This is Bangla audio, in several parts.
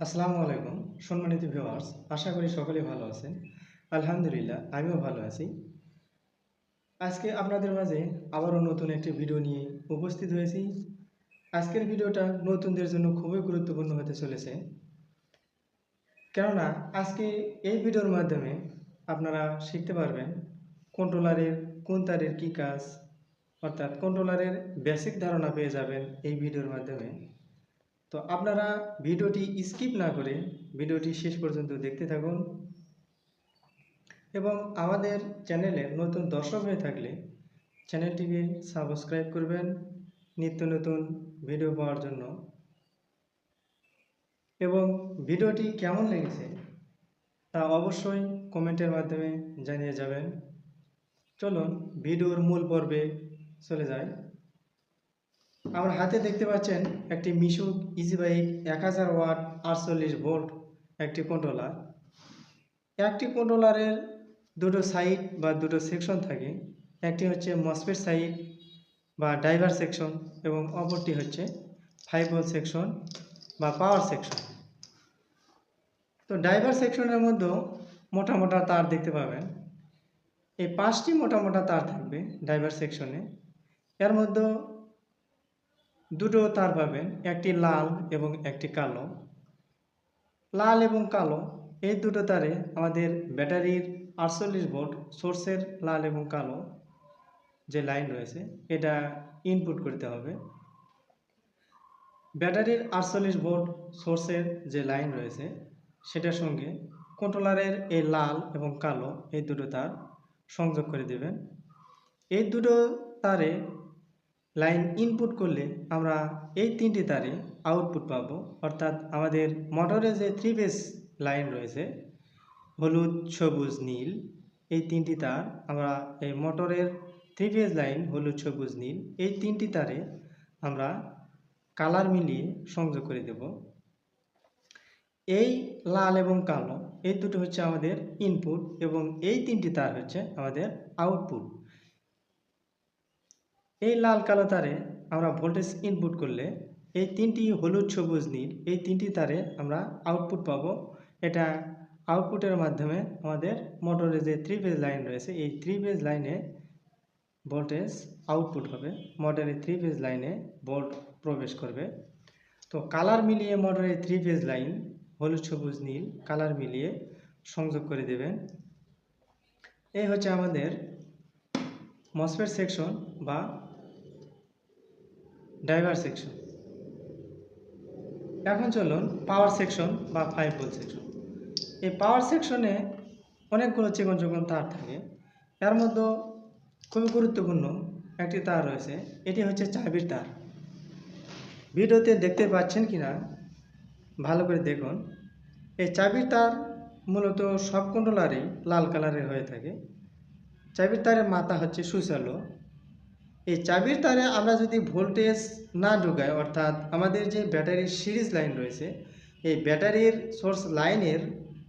আসসালামু আলাইকুম, সম্মানিত ভিউয়ার্স আশা করি সকলেই ভালো আছেন। আলহামদুলিল্লাহ, আমিও ভালো আছি। আজকে আপনাদের মাঝে আবারও নতুন একটি ভিডিও নিয়ে উপস্থিত হয়েছি। আজকের ভিডিওটা নতুনদের জন্য খুবই গুরুত্বপূর্ণ হতে চলেছে। কেননা, আজকে এই ভিডিওর মাধ্যমে আপনারা শিখতে পারবেন কন্ট্রোলারের কোন তারের কী কাজ, অর্থাৎ কন্ট্রোলারের বেসিক ধারণা পেয়ে যাবেন এই ভিডিওর মাধ্যমে। তো আপনারা ভিডিওটি স্কিপ না করে ভিডিওটি শেষ পর্যন্ত দেখতে থাকুন এবং আমাদের চ্যানেলে নতুন দর্শক হয়ে থাকলে চ্যানেলটিকে সাবস্ক্রাইব করবেন, নিত্য নতুন ভিডিও পাওয়ার জন্য। এবং ভিডিওটি কেমন লেগেছে তা অবশ্যই কমেন্টের মাধ্যমে জানিয়ে যাবেন। চলুন ভিডিওর মূল পর্বে চলে যায় আমার হাতে দেখতে পাচ্ছেন একটি মিশুক ইজিবাইক এক হাজার ওয়াট আটচল্লিশ ভোল্ট একটি কন্ট্রোলার একটি কন্ট্রোলারের দুটো সাইড বা দুটো সেকশন থাকে। একটি হচ্ছে মসফেট সাইড বা ড্রাইভার সেকশন এবং অপরটি হচ্ছে ফাইভ সেকশন বা পাওয়ার সেকশন তো ড্রাইভার সেকশনের মধ্যেও মোটা মোটা তার দেখতে পাবেন। এই পাঁচটি মোটা মোটা তার থাকবে ড্রাইভার সেকশনে এর মধ্যে দুটো তার পাবেন, একটি লাল এবং একটি কালো। লাল এবং কালো, এই দুটো তারে আমাদের ব্যাটারির আটচল্লিশ ভোল্ট সোর্সের লাল এবং কালো যে লাইন রয়েছে, এটা ইনপুট করতে হবে। ব্যাটারির আটচল্লিশ ভোল্ট সোর্সের যে লাইন রয়েছে, সেটার সঙ্গে কন্ট্রোলারের এই লাল এবং কালো এই দুটো তার সংযোগ করে দেবেন। এই দুটো তারে লাইন ইনপুট করলে আমরা এই তিনটি তারে আউটপুট পাবো। অর্থাৎ আমাদের মোটরে যে থ্রি ফেজ লাইন রয়েছে, হলুদ, সবুজ, নীল, এই তিনটি তার আমরা এই মোটরের থ্রি ফেজ লাইন হলুদ, সবুজ, নীল, এই তিনটি তারে আমরা কালার মিলিয়ে সংযোগ করে দেব। এই লাল এবং কালো, এই দুটো হচ্ছে আমাদের ইনপুট এবং এই তিনটি তার হচ্ছে আমাদের আউটপুট এই লাল কালো তারে আমরা ভোল্টেজ ইনপুট করলে এই তিনটি হলুদ সবুজ নীল, এই তিনটি তারে আমরা আউটপুট পাবো। এটা আউটপুটের মাধ্যমে আমাদের মোটরের যে থ্রি ফেজ লাইন রয়েছে, এই থ্রি ফেজ লাইনে ভোল্টেজ আউটপুট হবে। মোটরের থ্রি ফেজ লাইনে ভোল্ট প্রবেশ করবে। তো কালার মিলিয়ে মোটরের থ্রি ফেজ লাইন হলুদ, সবুজ, নীল কালার মিলিয়ে সংযোগ করে দেবেন। এই হচ্ছে আমাদের মসফেট সেকশন বা ড্রাইভার সেকশন এখন চলুন পাওয়ার সেকশন বা ফাইভ ভোল্ট সেকশন এই পাওয়ার সেকশনে অনেকগুলো চিকন চিকন তার থাকে। এর মধ্যে খুবই গুরুত্বপূর্ণ একটি তার রয়েছে। এটি হচ্ছে চাবির তার। ভিডিওতে দেখতে পাচ্ছেন কি না ভালো করে দেখুন। এই চাবির তার মূলত সব কন্ট্রোলারেই লাল কালারের হয়ে থাকে। চাবির তারের মাথা হচ্ছে সুচালো। এই চাবির তারে আমরা যদি ভোল্টেজ না ঢুকাই, অর্থাৎ আমাদের যে ব্যাটারির সিরিজ লাইন রয়েছে, এই ব্যাটারির সোর্স লাইনের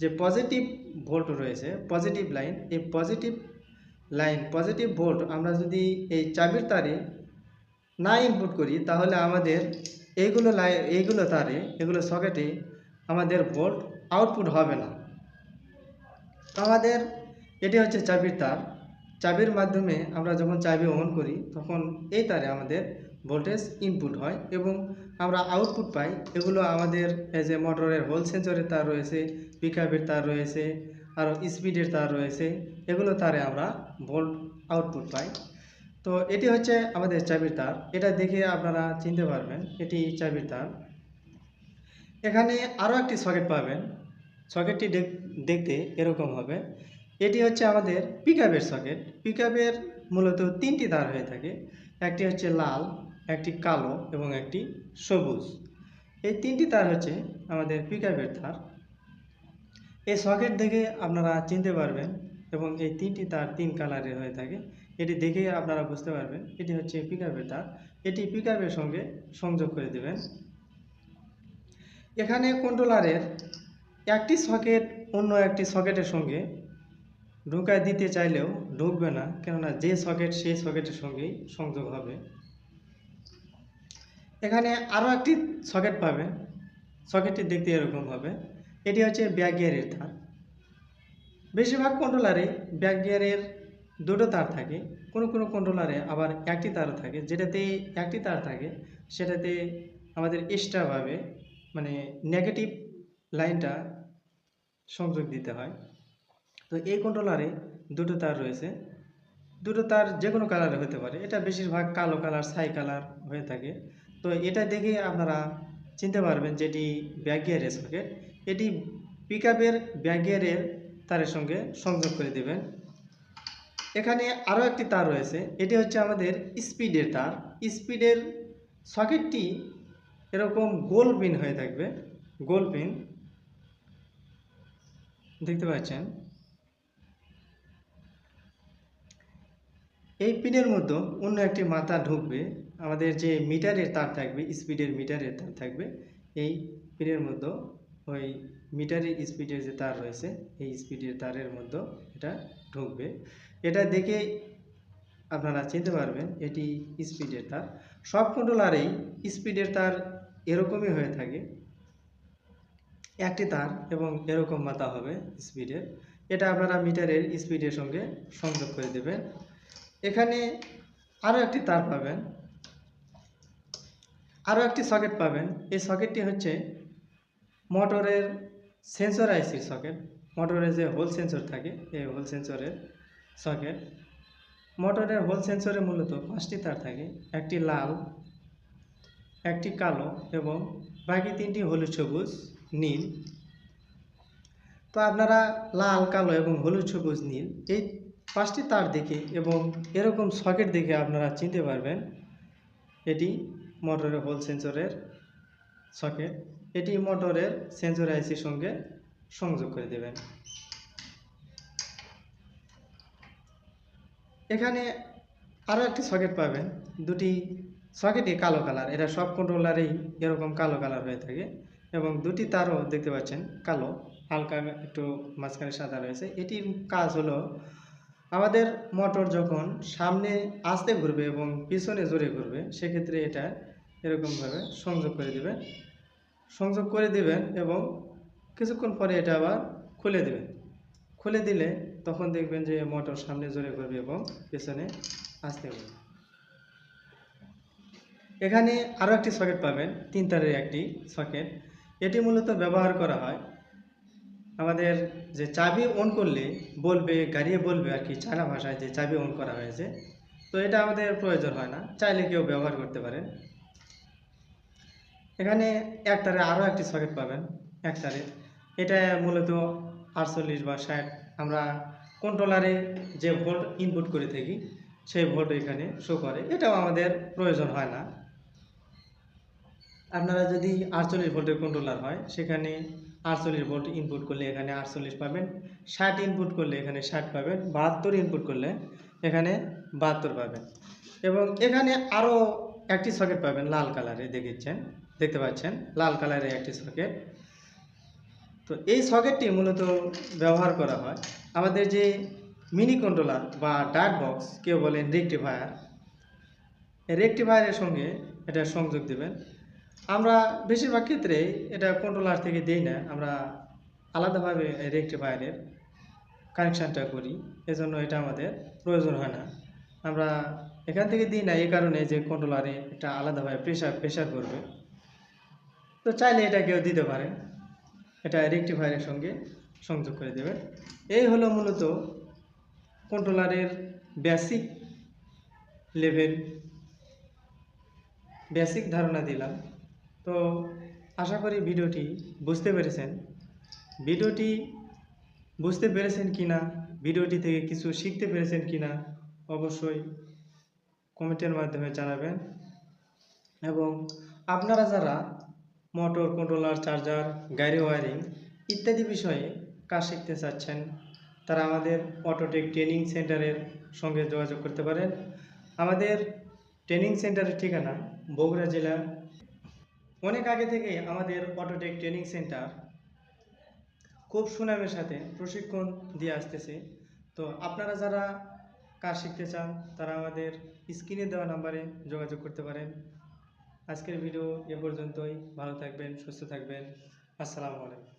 যে পজিটিভ ভোল্ট রয়েছে, পজিটিভ লাইন, এই পজিটিভ লাইন, পজিটিভ ভোল্ট আমরা যদি এই চাবির তারে না ইনপুট করি, তাহলে আমাদের এইগুলো লাই, এইগুলো তারে, এগুলো সকেটে আমাদের ভোল্ট আউটপুট হবে না। আমাদের, এটি হচ্ছে চাবির তার। চাবির মাধ্যমে আমরা যখন চাবি অন করি, তখন এই তারে আমাদের ভোল্টেজ ইনপুট হয় এবং আমরা আউটপুট পাই। এগুলো আমাদের যে মোটরের হোল সেন্সরের তার রয়েছে পিকআপের তার রয়েছে আরও স্পিডের তার রয়েছে, এগুলো তারে আমরা ভোল্ট আউটপুট পাই। তো এটি হচ্ছে আমাদের চাবির তার। এটা দেখে আপনারা চিনতে পারবেন, এটি চাবির তার। এখানে আরও একটি সকেট পাবেন। সকেটটি দেখতে এরকম হবে। এটি হচ্ছে আমাদের পিকআপের সকেট পিকআপের মূলত তিনটি তার হয়ে থাকে। একটি হচ্ছে লাল, একটি কালো এবং একটি সবুজ। এই তিনটি তার হচ্ছে আমাদের পিকআপের তার এই সকেট দেখে আপনারা চিনতে পারবেন এবং এই তিনটি তার তিন কালারের হয়ে থাকে। এটি দেখে আপনারা বুঝতে পারবেন এটি হচ্ছে পিকআপের তার এটি পিকআপের সঙ্গে সংযোগ করে দেবেন। এখানে কন্ট্রোলারের একটি সকেট অন্য একটি সকেটের সঙ্গে ঢুকায় দিতে চাইলেও ঢুকবে না, কেননা যে সকেট সেই সকেটের সঙ্গেই সংযোগ হবে। এখানে আরও একটি সকেট পাবেন। সকেটটি দেখতে এরকম হবে। এটি হচ্ছে ব্যাক গিয়ারের তার। বেশিরভাগ কন্ট্রোলারে ব্যাক গিয়ারের দুটো তার থাকে। কোনো কোনো কন্ট্রোলারে আবার একটি তারও থাকে। যেটাতে একটি তার থাকে, সেটাতে আমাদের এক্সট্রাভাবে মানে নেগেটিভ লাইনটা সংযোগ দিতে হয়। তো এই কন্ট্রোলারে দুটো তার রয়েছে। দুটো তার যে কোনো কালারে হতে পারে। এটা বেশিরভাগ কালো কালার ছাই কালার হয়ে থাকে। তো এটা দেখে আপনারা চিনতে পারবেন যেটি ব্যাক গিয়ারের সকেট এটি পিক আপের ব্যাক তারের সঙ্গে সংযোগ করে দেবেন। এখানে আরও একটি তার রয়েছে। এটি হচ্ছে আমাদের স্পিডের তার। স্পিডের সকেটটি এরকম গোল পিন হয়ে থাকবে। গোল পিন দেখতে পাচ্ছেন? এই পিনের মধ্যে অন্য একটি মাথা ঢুকবে, আমাদের যে মিটারের তার থাকবে, স্পিডের মিটারের তার থাকবে, এই পিনের মধ্যে ওই মিটারের স্পিডের যে তার রয়েছে, এই স্পিডের তারের মধ্যে এটা ঢুকবে। এটা দেখে আপনারা চিনতে পারবেন, এটি স্পিডের তার। সব কন্ট্রোলারেই স্পিডের তার এরকমই হয়ে থাকে। একটি তার এবং এরকম মাথা হবে স্পিডের। এটা আপনারা মিটারের স্পিডের সঙ্গে সংযোগ করে দেবেন। এখানে আরও একটি তার পাবেন। আরও একটি সকেট পাবেন। এই সকেটটি হচ্ছে মোটরের সেন্সর আইসির সকেট। মোটরের যে হোল সেন্সর থাকে, এই হোল সেন্সরের সকেট। মোটরের হোল সেন্সরে মূলত পাঁচটি তার থাকে, একটি লাল, একটি কালো এবং বাকি তিনটি হলুদ সবুজ, নীল। তো আপনারা লাল, কালো এবং হলুদ সবুজ, নীল, এই পাঁচটি তার দেখে এবং এরকম সকেট দেখে আপনারা চিনতে পারবেন। এটি মোটরের হোল সেন্সরের সকেট। এটি মোটরের সেন্সর আইসির সঙ্গে সংযোগ করে দেবেন। এখানে আরও একটি সকেট পাবেন। দুটি সকেটই কালো কালার। এটা সব কন্ট্রোলারেই এরকম কালো কালার হয়ে থাকে এবং দুটি তারও দেখতে পাচ্ছেন কালো। হালকা একটু মাঝখানে সাদা রয়েছে। এটির কাজ হলো আমাদের মোটর যখন সামনে আস্তে ঘুরবে এবং পিছনে জোরে ঘুরবে, সেক্ষেত্রে এটা এরকমভাবে সংযোগ করে দেবেন সংযোগ করে দিবেন এবং কিছুক্ষণ পরে এটা আবার খুলে দেবেন। খুলে দিলে তখন দেখবেন যে মোটর সামনে জোরে ঘুরবে এবং পেছনে আস্তে ঘুরবে। এখানে আরও একটি সকেট পাবেন, তিন তারের একটি সকেট এটি মূলত ব্যবহার করা হয় আমাদের যে চাবি অন করলে বলবে, গাড়িয়ে বলবে আর কি চায়না ভাষায় যে চাবি অন করা হয়েছে। তো এটা আমাদের প্রয়োজন হয় না, চাইলে কেউ ব্যবহার করতে পারেন এখানে এক তারে আরও একটি সকেট পাবেন এক তারে এটা মূলত আটচল্লিশ বা ষাট। আমরা কন্ট্রোলারে যে ভোল্ট ইনপুট করে থাকি, সেই ভোল্ট এখানে শো করে। এটাও আমাদের প্রয়োজন হয় না। আপনারা যদি আটচল্লিশ ভোল্টের কন্ট্রোলার হয়, সেখানে আটচল্লিশ ভোল্ট ইনপুট করলে এখানে আটচল্লিশ পাবেন, ষাট ইনপুট করলে এখানে ষাট পাবেন, বাহাত্তর ইনপুট করলে এখানে বাহাত্তর পাবেন। এবং এখানে আরও একটি সকেট পাবেন লাল কালারে দেখেছেন দেখতে পাচ্ছেন, লাল কালারের একটি সকেট তো এই সকেটটি মূলত ব্যবহার করা হয় আমাদের যে মিনি কন্ট্রোলার বা ডাট বক্স কেউ বলেন রেকটিফায়ার রেকটিফায়ারের সঙ্গে এটা সংযোগ দেবেন। আমরা বেশিরভাগ ক্ষেত্রে এটা কন্ট্রোলার থেকে দিই না, আমরা আলাদাভাবে রেকটিফায়ারের কানেকশানটা করি, এজন্য এটা আমাদের প্রয়োজন হয় না। আমরা এখান থেকে দিই না, এই কারণে যে কন্ট্রোলারে একটা আলাদাভাবে প্রেশার প্রেশার করবে। তো চাইলে এটা কেউ দিতে পারে, এটা রেকটিফায়ারের সঙ্গে সংযোগ করে দেবে। এই হলো মূলত কন্ট্রোলারের বেসিক লেভেল বেসিক ধারণা দিলাম। তো আশা করি ভিডিওটি বুঝতে পেরেছেন। ভিডিওটি বুঝতে পেরেছেন কি না ভিডিওটি থেকে কিছু শিখতে পেরেছেন কি না অবশ্যই কমেন্টের মাধ্যমে জানাবেন। এবং আপনারা যারা মোটর কন্ট্রোলার, চার্জার, গাড়ি ওয়ারিং ইত্যাদি বিষয়ে কাজ শিখতে চাচ্ছেন, তারা আমাদের অটোটেক ট্রেনিং সেন্টারের সঙ্গে যোগাযোগ করতে পারেন। আমাদের ট্রেনিং সেন্টারের ঠিকানা বগুড়া জেলা অনেক আগে থেকে আমাদের অটোটেক ট্রেনিং সেন্টার খুব সুনামের সাথে প্রশিক্ষণ দিয়ে আসতেছে। তো আপনারা যারা কাজ শিখতে চান, তারা আমাদের স্ক্রিনে দেওয়া নাম্বারে যোগাযোগ করতে পারেন। আজকের ভিডিও এ পর্যন্তই। ভালো থাকবেন, সুস্থ থাকবেন। আসসালামু আলাইকুম।